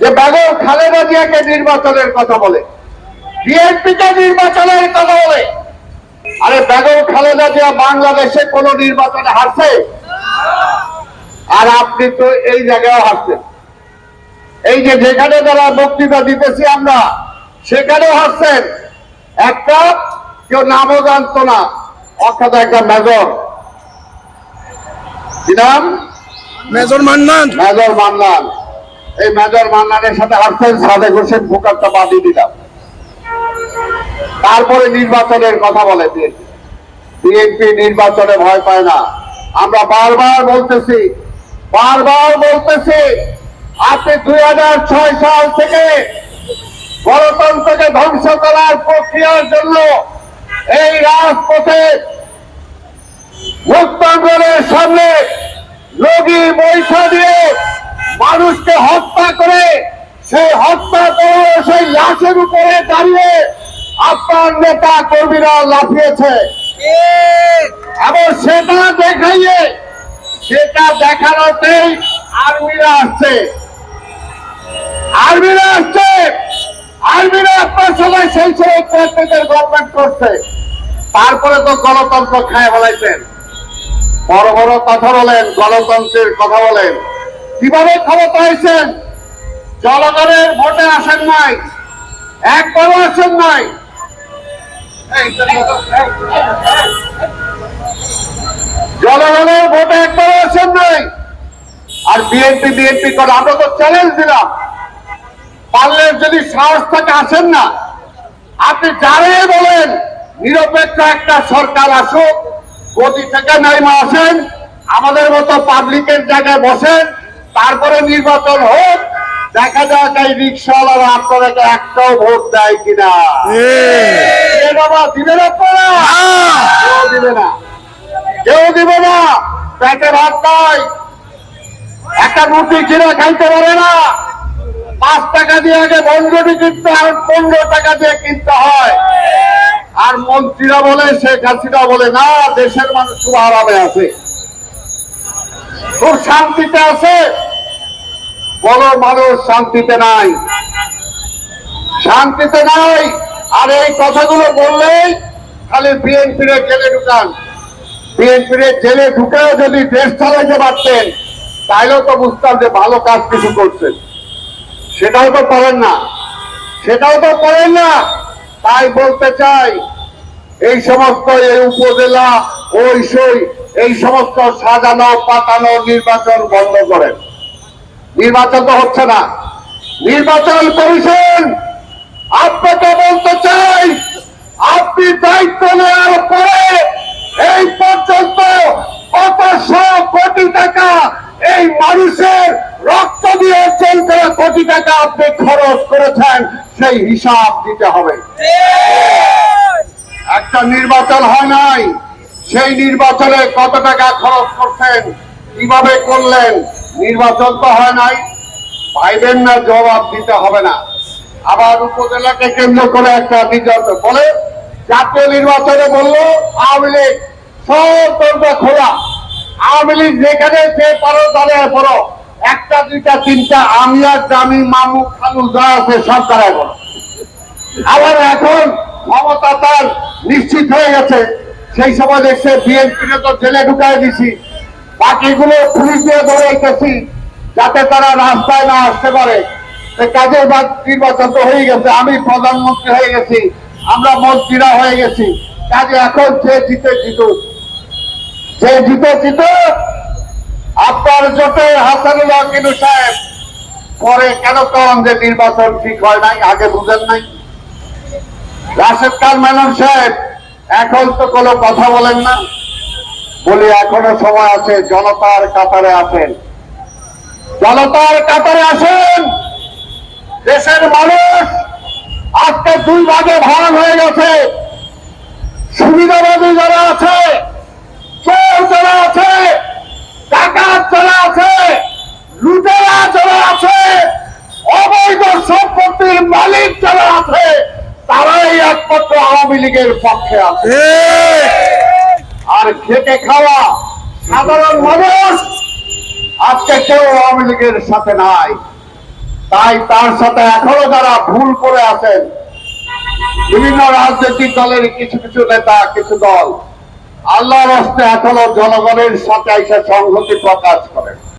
যে বেগম খালেদা জিয়াকে নির্বাচনের কথা বলে বিএনপিকে নির্বাচনের কথা বলে। আরে বেগম খালেদা জিয়া বাংলাদেশে কোন নির্বাচনে হারছে? আর আপনি তো এই জায়গায় হারছেন। এই যে যেখানে যারা বক্তৃতা দিতেছি আমরা সেখানেও হারছেন। একটা কেউ নামও জানতো না অর্থাৎ একটা মেজর। কি নাম? মেজর মান্নান। মেজর মান্নান। এই মেজর মান্নানের সাথে হারছেন সাদেক হোসেন ভোকারটা বাদিয়ে দিলাম। তারপরে নির্বাচনের কথা বলে বিএনপি। নির্বাচনে ভয় পায় না। আমরা বারবার বলতেছি বারবার বলতেছি আপনি দুই হাজার ছয় সাল থেকে গণতন্ত্রকে ধ্বংস করার প্রক্রিয়ার জন্য এই রাজপথে মুক্তাঙ্গনের সামনে রোগী বৈশা দিয়ে মানুষকে হত্যা সেই হত্যা করে, সেই লাশের উপরে দাঁড়িয়ে আপনার নেতা কর্মীরা লাফিয়েছে। এবং সেটা দেখাইয়ে, সেটা দেখানোতেই আর্মিরা আসছে। আর্মিরা আসছে। আর্মিরা আপনার সবাই সেই সেই প্রেসিডেন্টের গভর্নমেন্ট করছে। তারপরে তো গণতন্ত্র খায় বলাইছেন বড় বড় কথা বলেন, গণতন্ত্রের কথা বলেন। কীভাবে ক্ষমতা হয়েছেন? জনগণের ভোটে আসেন নাই। একবারও আসেন নাই। জনগণের ভোটে একবারও আসেন নাই। আর বিএনপি বিএনপি করে আমরা তো চ্যালেঞ্জ দিলাম। পারলে যদি সাহস থাকে আসেন না। আপনি যারাই বলেন, নিরপেক্ষ একটা সরকার আসুক গতি থেকে নাইমা আসেন, আমাদের মতো পাবলিকের জায়গায় বসেন, তারপরে নির্বাচন হোক দেখা যাক এই রিক্সাওয়ালারা আপনাদেরকে একটাও ভোট দেয় কিনা। বাবা দিবেন আপনারা? কেউ দিবে না। কেউ দিবে না। পেটে ভাত নাই। একটা রুটি কিনে খাইতে পারে না। পাঁচ টাকা দিয়ে আগে বন্ধুটি কিনতে আর পনেরো টাকা দিয়ে কিনতে হয়। আর মন্ত্রীরা বলে শেখ হাসিনা বলে না দেশের মানুষ খুব আরামে আছে। খুব শান্তিতে আছে। বড় মানুষ, শান্তিতে নাই। শান্তিতে নাই। আর এই কথাগুলো বললেই খালি বিএনপির জেলে ঢুকান। বিএনপির জেলে ঢুকেও যদি দেশ চালাইতে পারতেন, তাইলেও তো বুঝতাম যে ভালো কাজ কিছু করছেন সেটাও তো করেন না। সেটাও তো করেন না। তাই বলতে চাই, এই সমস্ত এই উপজেলা, ওই সই, এই সমস্ত সাজানো, পাতানো, নির্বাচন বন্ধ করেন। নির্বাচন তো হচ্ছে না। নির্বাচন কমিশন, আপনাকে বলতে চাই, আপনি দায়িত্ব নেওয়ার পরে এই পর্যন্ত কতশো কোটি টাকা এই মানুষের রক্ত দিয়ে অর্জন করে কোটি টাকা আপনি খরচ করেছেন, সেই হিসাব দিতে হবে। একটা নির্বাচন হয় নাই, সেই নির্বাচনে কত টাকা খরচ করছেন কীভাবে করলেন? নির্বাচন তো হয় নাই। পাইবেন না, জবাব দিতে হবে না। আবার উপজেলাকে কেন্দ্র করে একটা নির্বাচন বলে জাতীয় নির্বাচনে বলল, আওয়ামী লীগ, সব খোলা। আওয়ামী লীগ যেখানে যে পারো দাঁড়িয়ে পড়ো একটা, দুইটা, তিনটা, আমি আর দামি মামু খালু যা আছে সব দাঁড়ায় পড়ো আবার এখন ক্ষমতা তার নিশ্চিত হয়ে গেছে। সেই সময় দেখছে বিএনপিকে তো জেলে ঢুকায় দিছি। বাকিগুলো পুলিশ দিয়ে ধরাইতেছি যাতে তারা রাস্তায় না আসতে পারে। কাজের নির্বাচন তো হয়ে গেছে, আমি প্রধানমন্ত্রী হয়ে গেছি, আমরা মন্ত্রীরা হয়ে গেছি। কাজে এখন যে জিতে জিতুক, যে জিতে জিতুক, আপনার জোটে হাসানুল্লাহ কিনু সাহেব, পরে কেন করেন যে নির্বাচন ঠিক হয় নাই, আগে বুঝেন নাই? রাশেদ খান মেনন সাহেব, এখন তো কোনো কথা বলেন না। বলি এখনও সময় আছে, জনতার কাতারে আছেন জনতার কাতারে আসেন। দেশের মানুষ আজকে দুই ভাগে ভাগ হয়ে গেছে। সুবিধাবাদী যারা আছে, চোর যারা আছে, ডাকাত যারা আছে, লুটেরা যারা আছে, অবৈধ সম্পত্তির মালিক যারা আছে, তারাই একমাত্র আওয়ামী লীগের পক্ষে আছে। আর খেটে খাওয়া সাধারণ মানুষ আজকে কেউ আওয়ামী লীগের সাথে নাই। তাই তার সাথে এখনও তারা ভুল করে আছেন, বিভিন্ন রাজনৈতিক দলের কিছু কিছু নেতা, কিছু দল, আল্লাহর হস্তে এখনও জনগণের সাথে এসে সংহতি প্রকাশ করে